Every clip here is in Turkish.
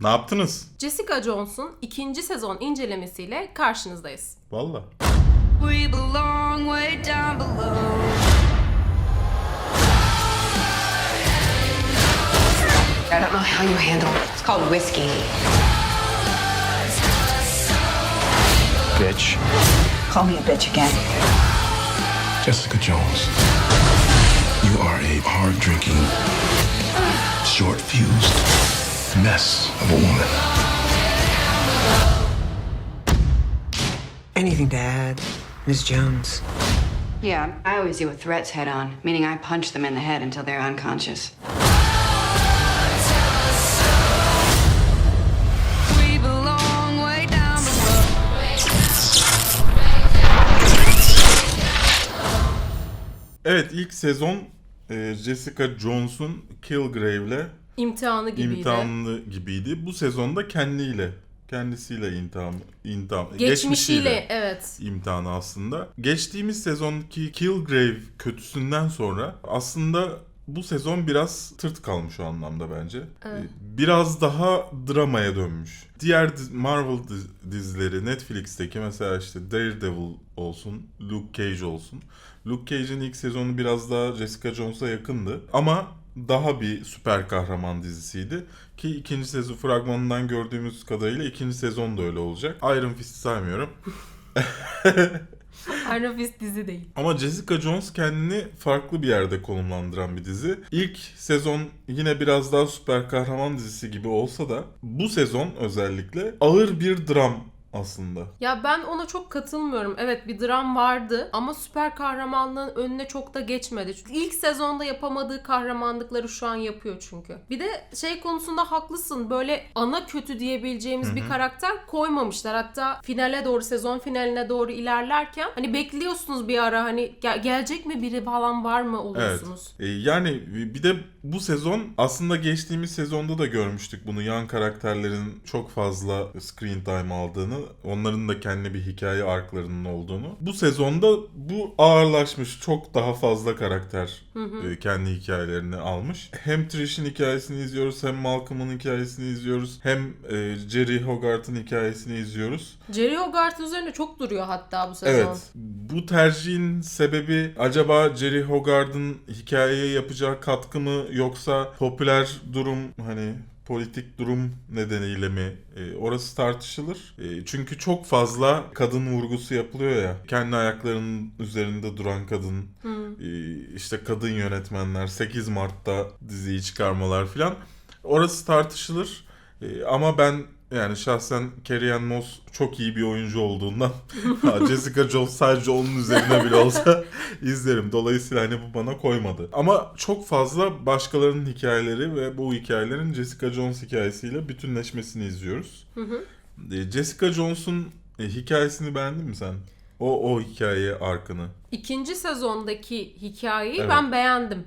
Ne yaptınız? Jessica Jones'un ikinci sezon incelemesiyle karşınızdayız. Valla. We belong way down below. I don't know how you handle it. It's called whiskey. bitch. Call me a bitch again. Jessica Jones. You are a hard drinking, short fused mess of a woman. Anything to add, Miss Jones? Yeah, I always deal with threats head on, meaning I punch them in the head until they're unconscious. We belong way down below. Evet ilk sezon Jessica Jones'un Kilgrave'le İmtihanı gibiydi. imtihanlı gibiydi. Bu sezonda kendiyle, kendisiyle imtihan, imtihan Geçmişiyle evet. imtihanı aslında. Geçtiğimiz sezonki Kilgrave kötüsünden sonra aslında bu sezon biraz tırt kalmış o anlamda bence. Ee, Biraz daha dramaya dönmüş. Diğer Marvel diz- dizileri Netflix'teki mesela işte Daredevil olsun, Luke Cage olsun. Luke Cage'in ilk sezonu biraz daha Jessica Jones'a yakındı. Ama daha bir süper kahraman dizisiydi. Ki ikinci sezon fragmanından gördüğümüz kadarıyla ikinci sezon da öyle olacak. Iron Fist saymıyorum. Iron Fist dizi değil. Ama Jessica Jones kendini farklı bir yerde konumlandıran bir dizi. İlk sezon yine biraz daha süper kahraman dizisi gibi olsa da bu sezon özellikle ağır bir dram aslında. Ya ben ona çok katılmıyorum. Evet bir dram vardı ama süper kahramanlığın önüne çok da geçmedi. Çünkü ilk sezonda yapamadığı kahramanlıkları şu an yapıyor çünkü. Bir de şey konusunda haklısın. Böyle ana kötü diyebileceğimiz bir karakter koymamışlar. Hatta finale doğru sezon finaline doğru ilerlerken hani bekliyorsunuz bir ara hani gel- gelecek mi biri falan var mı Evet. oluyorsunuz. E, yani bir de bu sezon aslında geçtiğimiz sezonda da görmüştük bunu yan karakterlerin çok fazla screen time aldığını, onların da kendi bir hikaye arklarının olduğunu. Bu sezonda bu ağırlaşmış. Çok daha fazla karakter e, kendi hikayelerini almış. Hem Trish'in hikayesini izliyoruz, hem Malcolm'ın hikayesini izliyoruz, hem e, Jerry Hogarth'ın hikayesini izliyoruz. Jerry Hogarth üzerine çok duruyor hatta bu sezon. Evet. Bu tercihin sebebi acaba Jerry Hogarth'ın hikayeye yapacağı katkı mı yoksa popüler durum hani politik durum nedeniyle mi? E, orası tartışılır. E, çünkü çok fazla kadın vurgusu yapılıyor ya. Kendi ayaklarının üzerinde duran kadın. E, işte kadın yönetmenler 8 Mart'ta diziyi çıkarmalar filan. Orası tartışılır. E, ama ben yani şahsen Carrie Moss çok iyi bir oyuncu olduğundan Jessica Jones sadece onun üzerine bile olsa izlerim. Dolayısıyla hani bu bana koymadı. Ama çok fazla başkalarının hikayeleri ve bu hikayelerin Jessica Jones hikayesiyle bütünleşmesini izliyoruz. E, Jessica Jones'un e, hikayesini beğendin mi sen? O o hikaye arkını. İkinci sezondaki hikayeyi Evet. ben beğendim.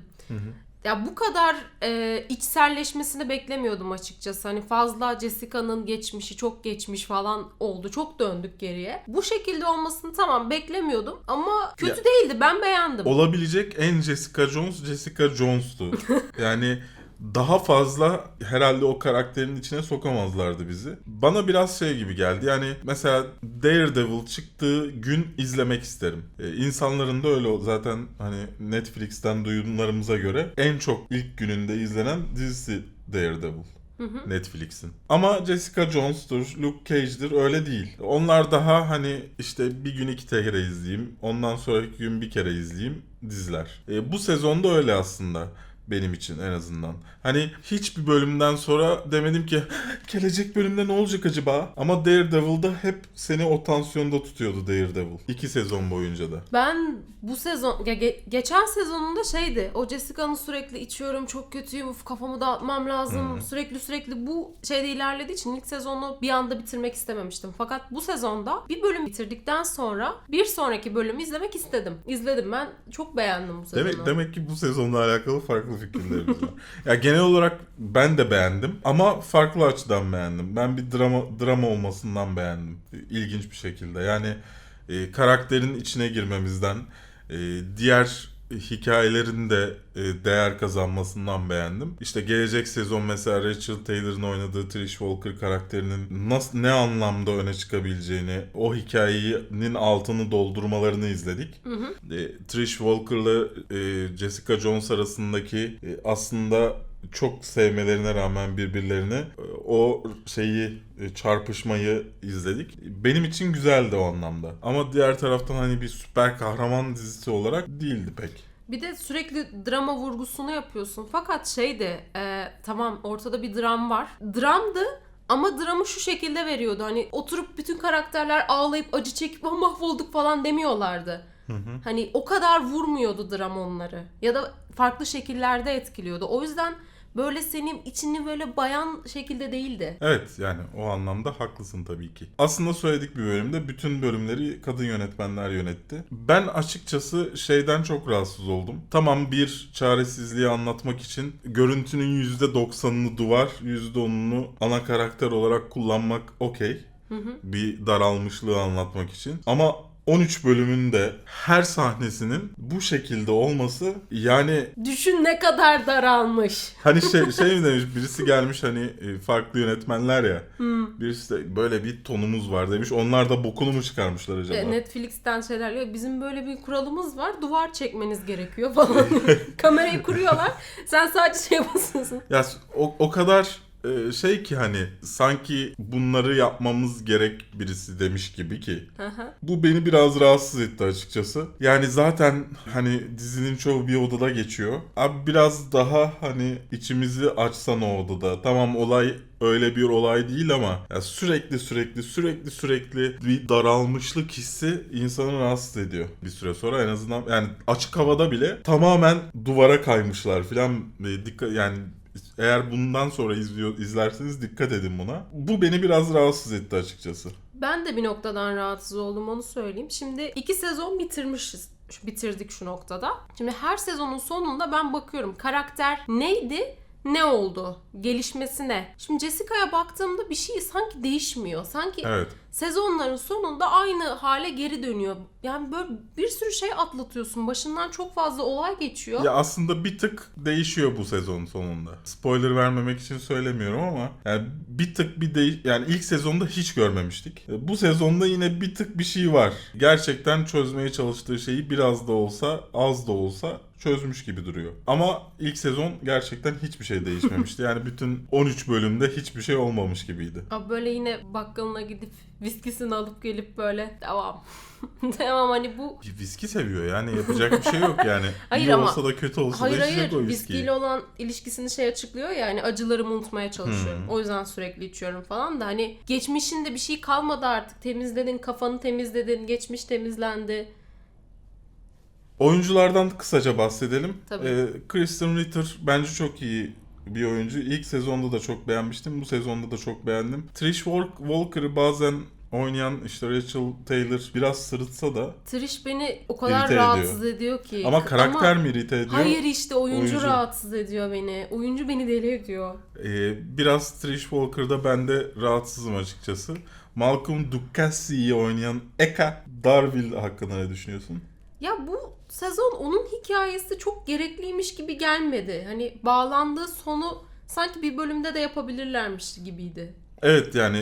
Ya bu kadar e, içselleşmesini beklemiyordum açıkçası. Hani fazla Jessica'nın geçmişi çok geçmiş falan oldu. Çok döndük geriye. Bu şekilde olmasını tamam beklemiyordum ama kötü Ya- değildi. Ben beğendim. olabilecek en Jessica Jones Jessica Jones'tu. yani daha fazla herhalde o karakterin içine sokamazlardı bizi. Bana biraz şey gibi geldi. Yani mesela Daredevil çıktığı gün izlemek isterim. Ee, insanların da öyle zaten hani Netflix'ten duyumlarımıza göre en çok ilk gününde izlenen dizisi Daredevil. Netflix'in. Ama Jessica Jones'tur, Luke Cage'dir öyle değil. Onlar daha hani işte bir gün iki kere izleyeyim, ondan sonraki gün bir kere izleyeyim diziler. E, bu sezonda öyle aslında benim için en azından. Hani hiçbir bölümden sonra demedim ki gelecek bölümde ne olacak acaba? Ama Daredevil'da hep seni o tansiyonda tutuyordu Daredevil. İki sezon boyunca da. Ben bu sezon ya ge- geçen sezonunda şeydi. O Jessica'nın sürekli içiyorum çok kötüyüm. Uf, kafamı dağıtmam lazım. Sürekli sürekli bu şeyde ilerlediği için ilk sezonu bir anda bitirmek istememiştim. Fakat bu sezonda bir bölüm bitirdikten sonra bir sonraki bölümü izlemek istedim. İzledim ben. Çok beğendim bu sezonu. Demek demek ki bu sezonla alakalı farklı fikirlerimiz var. ya genel olarak ben de beğendim ama farklı açıdan beğendim. Ben bir drama drama olmasından beğendim. İlginç bir şekilde. Yani e, karakterin içine girmemizden, e, diğer hikayelerin de e, değer kazanmasından beğendim. İşte gelecek sezon mesela Rachel Taylor'ın oynadığı Trish Walker karakterinin nasıl ne anlamda öne çıkabileceğini, o hikayenin altını doldurmalarını izledik. E, Trish Walker'la e, Jessica Jones arasındaki e, aslında çok sevmelerine rağmen birbirlerini o şeyi e, çarpışmayı izledik. Benim için güzeldi o anlamda. Ama diğer taraftan hani bir süper kahraman dizisi olarak değildi pek. Bir de sürekli drama vurgusunu yapıyorsun. Fakat şey de e, tamam ortada bir dram var. Dramdı ama dramı şu şekilde veriyordu. Hani oturup bütün karakterler ağlayıp acı çekip "Ah, mahvolduk falan demiyorlardı. Hani o kadar vurmuyordu dram onları. Ya da farklı şekillerde etkiliyordu. O yüzden böyle senin içini böyle bayan şekilde değildi. Evet yani o anlamda haklısın tabii ki. Aslında söyledik bir bölümde bütün bölümleri kadın yönetmenler yönetti. Ben açıkçası şeyden çok rahatsız oldum. Tamam bir çaresizliği anlatmak için görüntünün %90'ını duvar, %10'unu ana karakter olarak kullanmak okey. Bir daralmışlığı anlatmak için. Ama 13 bölümün de her sahnesinin bu şekilde olması yani Düşün ne kadar daralmış. Hani şey, şey mi demiş birisi gelmiş hani e, farklı yönetmenler ya. Birisi de böyle bir tonumuz var demiş. Onlar da bokunu mu çıkarmışlar acaba? E, Netflix'ten şeyler diyor. Bizim böyle bir kuralımız var. Duvar çekmeniz gerekiyor falan. Kamerayı kuruyorlar. Sen sadece şey basıyorsun. Ya o, o kadar e, şey ki hani sanki bunları yapmamız gerek birisi demiş gibi ki. Bu beni biraz rahatsız etti açıkçası. Yani zaten hani dizinin çoğu bir odada geçiyor. Abi biraz daha hani içimizi açsan o odada. Tamam olay öyle bir olay değil ama ya sürekli sürekli sürekli sürekli bir daralmışlık hissi insanı rahatsız ediyor bir süre sonra en azından yani açık havada bile tamamen duvara kaymışlar filan Ve dikkat yani eğer bundan sonra izliyor izlerseniz dikkat edin buna. Bu beni biraz rahatsız etti açıkçası. Ben de bir noktadan rahatsız oldum onu söyleyeyim. Şimdi iki sezon bitirmişiz. Bitirdik şu noktada. Şimdi her sezonun sonunda ben bakıyorum karakter neydi? Ne oldu? Gelişmesi ne? Şimdi Jessica'ya baktığımda bir şey sanki değişmiyor. Sanki Evet. sezonların sonunda aynı hale geri dönüyor. Yani böyle bir sürü şey atlatıyorsun. Başından çok fazla olay geçiyor. Ya aslında bir tık değişiyor bu sezon sonunda. Spoiler vermemek için söylemiyorum ama yani bir tık bir değiş yani ilk sezonda hiç görmemiştik. E, Bu sezonda yine bir tık bir şey var. Gerçekten çözmeye çalıştığı şeyi biraz da olsa, az da olsa çözmüş gibi duruyor. Ama ilk sezon gerçekten hiçbir şey değişmemişti. Yani bütün 13 bölümde hiçbir şey olmamış gibiydi. Abi böyle yine bakkalına gidip viskisini alıp gelip böyle devam. devam hani bu Viski seviyor yani yapacak bir şey yok yani. Hayır İyi ama- olsa da kötü olsa Hayır da içecek hayır o viskiyi. viskiyle olan ilişkisini şey açıklıyor ya yani acılarımı unutmaya çalışıyorum. O yüzden sürekli içiyorum falan da hani geçmişinde bir şey kalmadı artık. Temizledin kafanı temizledin geçmiş temizlendi. Oyunculardan kısaca bahsedelim. Tabii. Ee, Kristen Ritter bence çok iyi bir oyuncu. İlk sezonda da çok beğenmiştim. Bu sezonda da çok beğendim. Trish Walk- Walker'ı bazen oynayan işte Rachel Taylor biraz sırıtsa da Trish beni o kadar ediyor. rahatsız ediyor ki. ama karakter mi irite ediyor? Hayır işte oyuncu, Oyuncu. rahatsız ediyor beni. Oyuncu beni deli ediyor. Ee, biraz Trish Walker'da ben de rahatsızım açıkçası. Malcolm Ducassi'yi oynayan Eka Darville hakkında ne düşünüyorsun? Ya bu sezon onun hikayesi çok gerekliymiş gibi gelmedi. Hani bağlandığı sonu sanki bir bölümde de yapabilirlermiş gibiydi. Evet yani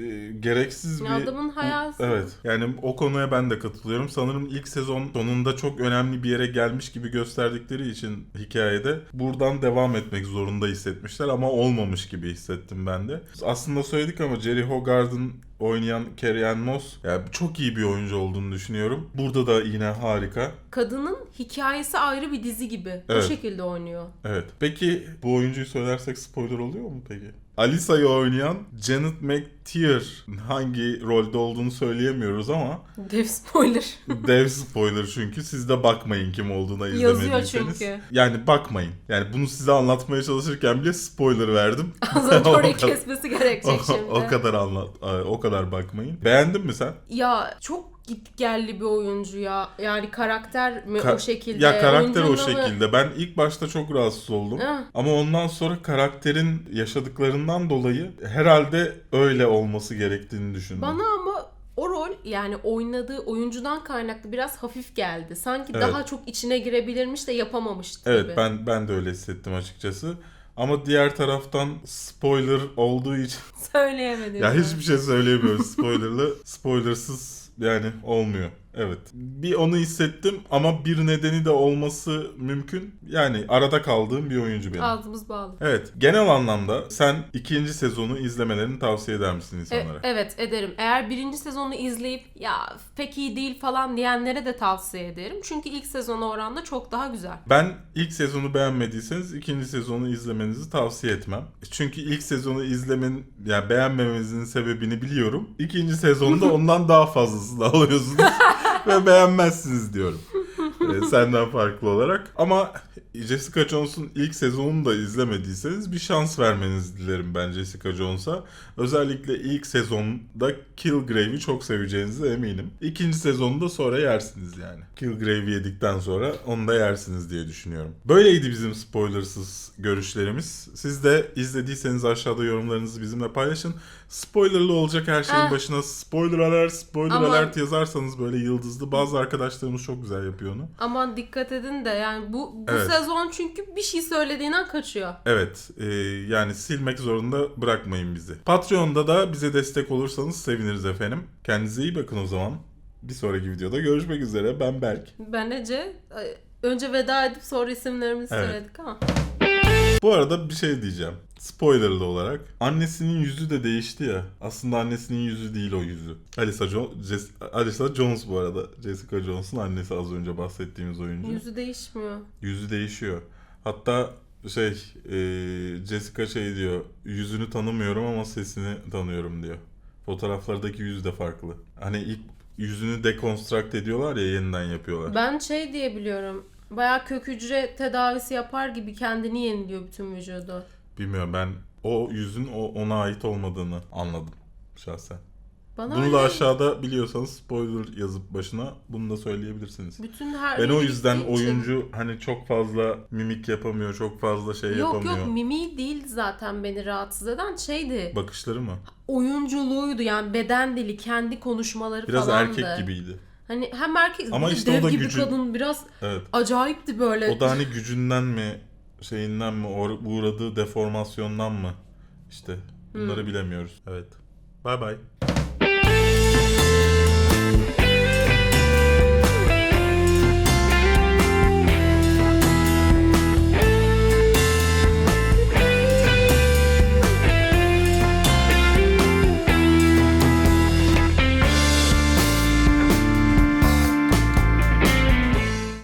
e, gereksiz bir... Adamın hayatı. Evet yani o konuya ben de katılıyorum. Sanırım ilk sezon sonunda çok önemli bir yere gelmiş gibi gösterdikleri için hikayede buradan devam etmek zorunda hissetmişler ama olmamış gibi hissettim ben de. Aslında söyledik ama Jerry Hogarth'ın oynayan Carrie Moss yani çok iyi bir oyuncu olduğunu düşünüyorum. Burada da yine harika. Kadının hikayesi ayrı bir dizi gibi. Evet. O şekilde oynuyor. Evet. Peki bu oyuncuyu söylersek spoiler oluyor mu peki? Alisa'yı oynayan Janet McTeer hangi rolde olduğunu söyleyemiyoruz ama Dev spoiler. Dev spoiler çünkü siz de bakmayın kim olduğuna Yazıyor izlemediyseniz. çünkü. Yani bakmayın. Yani bunu size anlatmaya çalışırken bile spoiler verdim. Az önce O orayı kadar- kesmesi gerekecek o, şimdi. o kadar anlat, o kadar bakmayın. Beğendin mi sen? Ya çok gitgelli bir oyuncu ya. Yani karakter mi Ka- o şekilde? Ya karakter o şekilde. Ben ilk başta çok rahatsız oldum. Ah. Ama ondan sonra karakterin yaşadıklarından dolayı herhalde öyle olması gerektiğini düşündüm. Bana ama o rol yani oynadığı oyuncudan kaynaklı biraz hafif geldi. Sanki Evet. daha çok içine girebilirmiş de yapamamıştı Evet gibi. ben ben de öyle hissettim açıkçası. Ama diğer taraftan spoiler olduğu için Söyleyemedim. ya hiçbir şey söyleyemiyoruz spoilerlı. Spoilersız yani olmuyor. Evet. Bir onu hissettim ama bir nedeni de olması mümkün. Yani arada kaldığım bir oyuncu benim. Ağzımız bağlı. Evet. Genel anlamda sen ikinci sezonu izlemelerini tavsiye eder misin E- insanlara? evet ederim. Eğer birinci sezonu izleyip ya pek iyi değil falan diyenlere de tavsiye ederim. Çünkü ilk sezona oranla çok daha güzel. Ben ilk sezonu beğenmediyseniz ikinci sezonu izlemenizi tavsiye etmem. Çünkü ilk sezonu izlemenin yani beğenmemenizin sebebini biliyorum. İkinci sezonda ondan daha fazlasını alıyorsunuz ve beğenmezsiniz diyorum. Ee, senden farklı olarak. Ama Jessica Jones'un ilk sezonunu da izlemediyseniz bir şans vermenizi dilerim ben Jessica Jones'a. Özellikle ilk sezonda Killgrave'i çok seveceğinize eminim. İkinci sezonda sonra yersiniz yani. Killgrave'i yedikten sonra onu da yersiniz diye düşünüyorum. Böyleydi bizim spoilersız görüşlerimiz. Siz de izlediyseniz aşağıda yorumlarınızı bizimle paylaşın. Spoilerlı olacak her şeyin Ah. başına spoiler alert, spoiler Aman. alert yazarsanız böyle yıldızlı. Bazı arkadaşlarımız çok güzel yapıyor onu. Aman dikkat edin de yani bu, bu Evet. sezon çünkü bir şey söylediğinden kaçıyor. Evet, e, yani silmek zorunda bırakmayın bizi. Patreon'da da bize destek olursanız seviniriz efendim. Kendinize iyi bakın o zaman. Bir sonraki videoda görüşmek üzere. Ben Berk. Ben Ece. Önce veda edip sonra isimlerimizi Evet. söyledik ama. Bu arada bir şey diyeceğim. Spoilerlı olarak. Annesinin yüzü de değişti ya. Aslında annesinin yüzü değil o yüzü. Alisa, jo- Jess- Alisa Jones bu arada. Jessica Jones'un annesi az önce bahsettiğimiz oyuncu. Yüzü değişmiyor. Yüzü değişiyor. Hatta şey e, Jessica şey diyor yüzünü tanımıyorum ama sesini tanıyorum diyor. Fotoğraflardaki yüz de farklı. Hani ilk yüzünü dekonstrakt ediyorlar ya yeniden yapıyorlar. Ben şey diye biliyorum. Bayağı kök hücre tedavisi yapar gibi kendini yeniliyor bütün vücudu. Bilmiyorum ben o yüzün o ona ait olmadığını anladım şahsen. Bana Bunu öyle da aşağıda biliyorsanız spoiler yazıp başına bunu da söyleyebilirsiniz. bütün her Ben o yüzden için- oyuncu hani çok fazla mimik yapamıyor, çok fazla şey Yok yapamıyor. yok mimi değil zaten beni rahatsız eden şeydi. Bakışları mı? Oyunculuğuydu yani beden dili, kendi konuşmaları Biraz falandı. erkek gibiydi. Hani hem erkek Ama işte dev o da gibi gücü- kadın biraz Evet. acayipti böyle. O da hani gücünden mi, şeyinden mi, or- uğradığı deformasyondan mı? İşte bunları bilemiyoruz. Evet. Bay bay.